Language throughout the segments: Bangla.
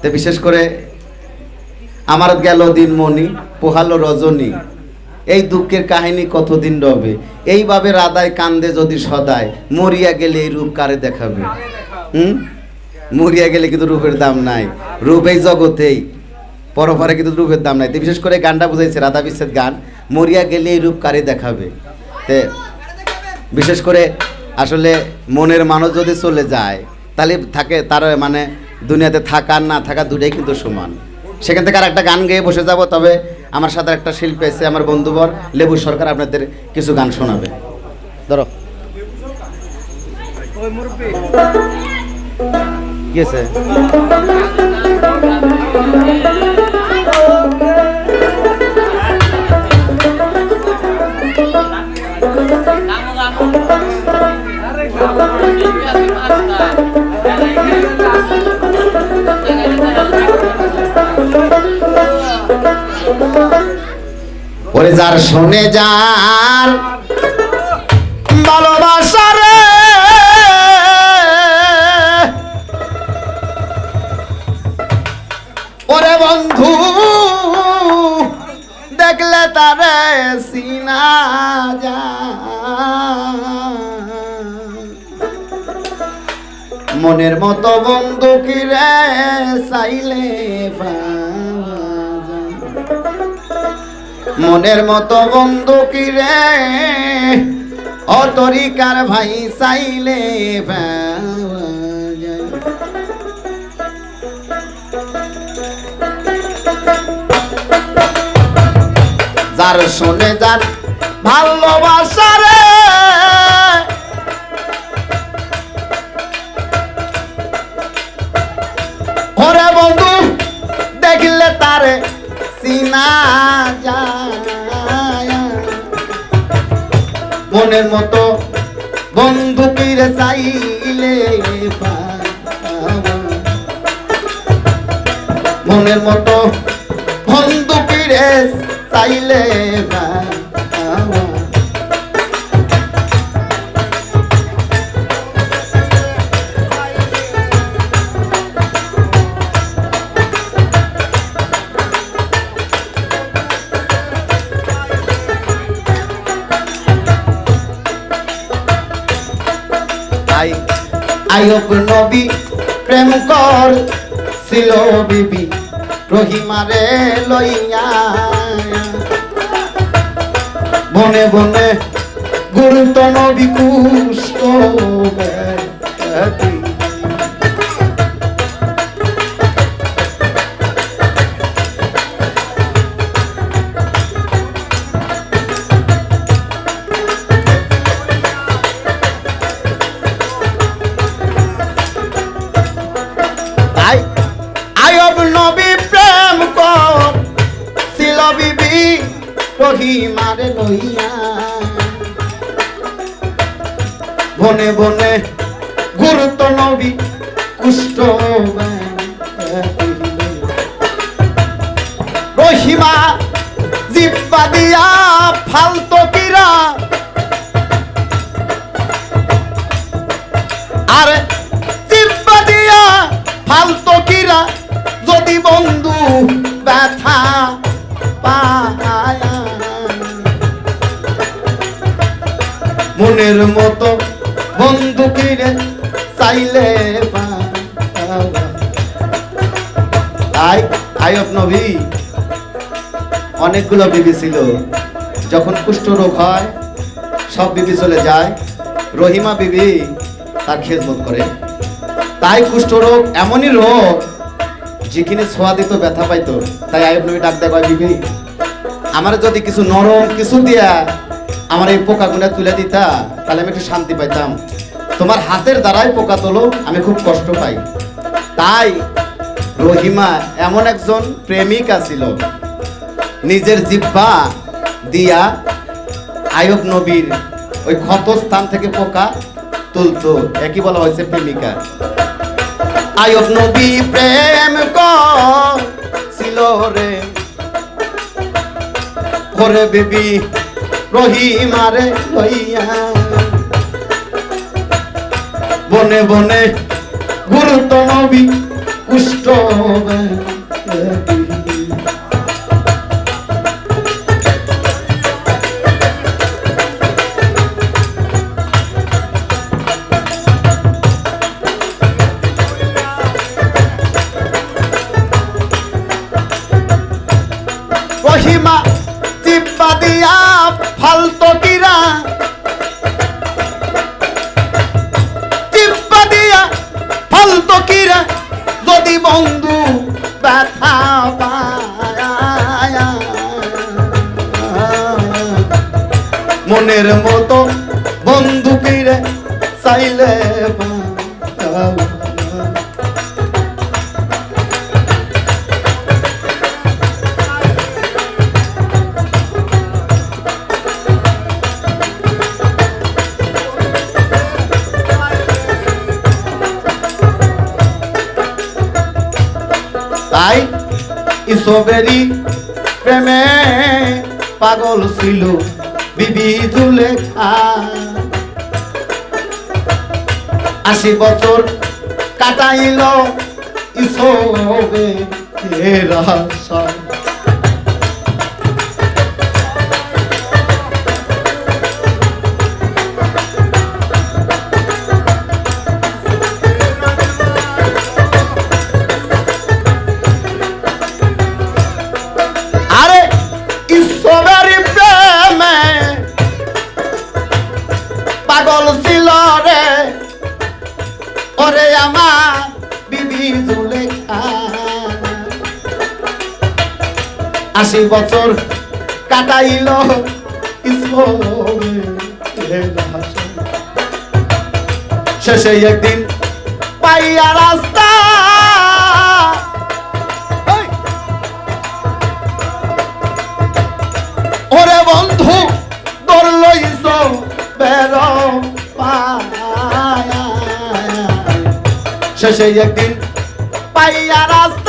তো বিশেষ করে আমার গেল দিন মনি পোহালো রজনী। এই দুঃখের কাহিনী কতদিন রবে? এইভাবে রাধায় কান্দে যদি সদায়, মরিয়া গেলে এই রূপ কারে দেখাবে? হুম? মরিয়া গেলে কিন্তু রূপের দাম নাই। রূপ এই জগতেই, পরপরে কিন্তু রূপের দাম নাই। তো বিশেষ করে গানটা বুঝাইছে, রাধা বিশ্বের গান। মরিয়া গেলে এই রূপ কারে দেখাবে? তে বিশেষ করে আসলে মনের মানুষ যদি চলে যায়, তাহলে থাকে তার মানে দুনিয়াতে থাকা আর না থাকা দুটাই কিন্তু সমান। সেখান থেকে আর একটা গান গেয়ে বসে যাব, তবে আমার সাথে একটা শিল্পী আছে, আমার বন্ধুবর, লেবু সরকার, আপনাদের কিছু গান শোনাবে। ধরো। কি আছে যার শোনে যার ভালোবাসা রে। ওরে বন্ধু, দেখলে তারে সিনা যা মনের মতো বন্ধু কি রে, চাইলে পাওয়া মনের মতো বন্ধু কি রে অতরিকার ভাই চাইলে। যার শুনে যার ভালোবাসা রে মনের মতো বন্ধু পীরে চাইলে। মনের মতো বন্ধু পীরে চাইলে পাওয়া। আই আয়ক নবী প্রেম কর ছিল বিবি রহিমারে লইয়া। বনে বনে গুরুত নবী কুষ্ট লইয়া বনে বনে গুরুত্ব নবী কুষ্ঠ রহিমা জিব্বা দিয়া ফালতো কিরা। আর জিব্বা দিয়া ফালতো কিরা, যদি বন্ধু ব্যথা পায়। মনের মতো বন্ধু কিরে চাইলে। আই আয়ব নবী। অনেকগুলো বিবি ছিল। যখন কুষ্ঠ রোগ হয়, সব বিবি চলে যায়। রহিমা বিবি তার খেজমত করে। তাই কুষ্ঠ রোগ এমনই রোগ যেখানে ছোঁয়া দিত, ব্যথা পাইতো। তাই আয়ব নবী ডাক দেয় বিবি, আমার যদি কিছু নরম কিছু দিয়া আমার এই পোকাগুলো তুলে দিতা, তাহলে আমি একটু শান্তি পাইতাম। তোমার হাতের দ্বারাই পোকা তোলো, আমি খুব কষ্ট পাই। তাই রহিমা এমন একজন প্রেমিকা ছিল নিজের জিব্বা দিয়া আয়ব নবীর ওই ক্ষত স্থান থেকে পোকা তুলতো। একই বলা হয়েছে প্রেমিকা। আয়ব নবী প্রেম ছিল রে। করে বেবি রহিমারে লইয়া। বনে বনে গুরুত্ব নবী কুষ্ঠ মনের মতো বন্ধু কিরে চাইলে। তাই ইসবেরি প্রেমে পাগল ছিল বিবি দুলেখা আশি বছর কাটাইল ইসবে রাসা আশি বছর কাটাইল শেষে একদিন পাইয়া রাস্তা। ওরে বন্ধু তোর বের শেষে একদিন পাইয়া রাস্তা।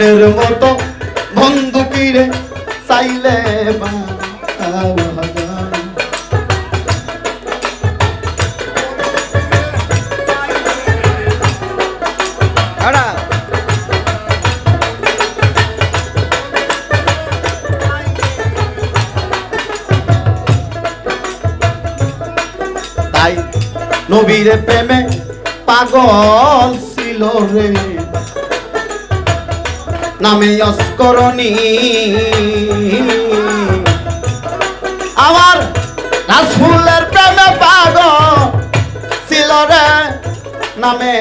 মনের মতো বন্ধু কিরে চাইলে নবীর প্রেমে পাগল ছিল রে। নামে আমার রাসুলের প্রেমে পাগ ছিল রে নামে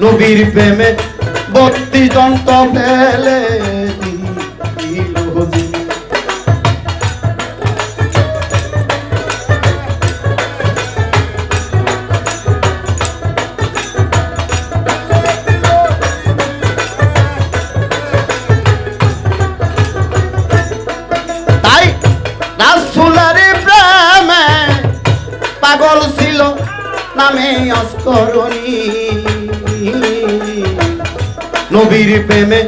নবীর প্রেমে বত্রিশ যন্ত্র ফেলে নামে অস্করণী। নবীর প্রেমে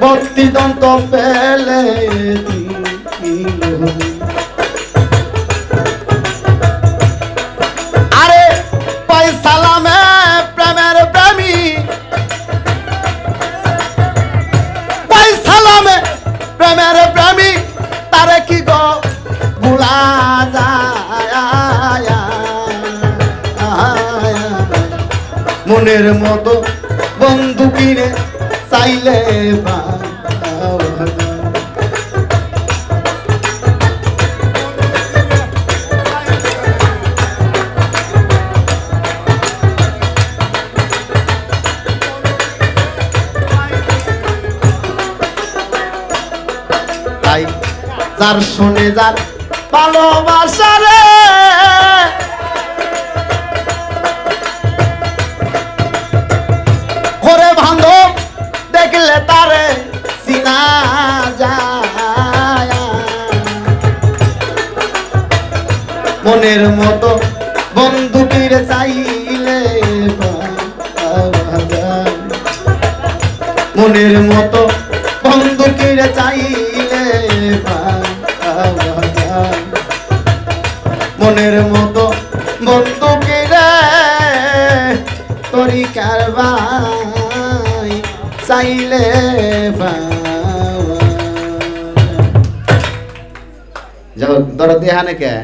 ভক্তি দন্ত পেলে। আরে পয়সালামে প্রেমের প্রেমী। পয়সালামে প্রেমের প্রেমী, তারে কি গো ভুলা যায়? মনের মতো বন্ধু কিনে চাইলে তাই যার শুনে যার ভালোবাসা রে মনের মতো বন্ধু কিরে চাইলে মনের মতো বন্ধুকের চাইলে। মনের মতো বন্ধুকের তরি কারবাই চাইলে। যাও, দরদ দেহানে কে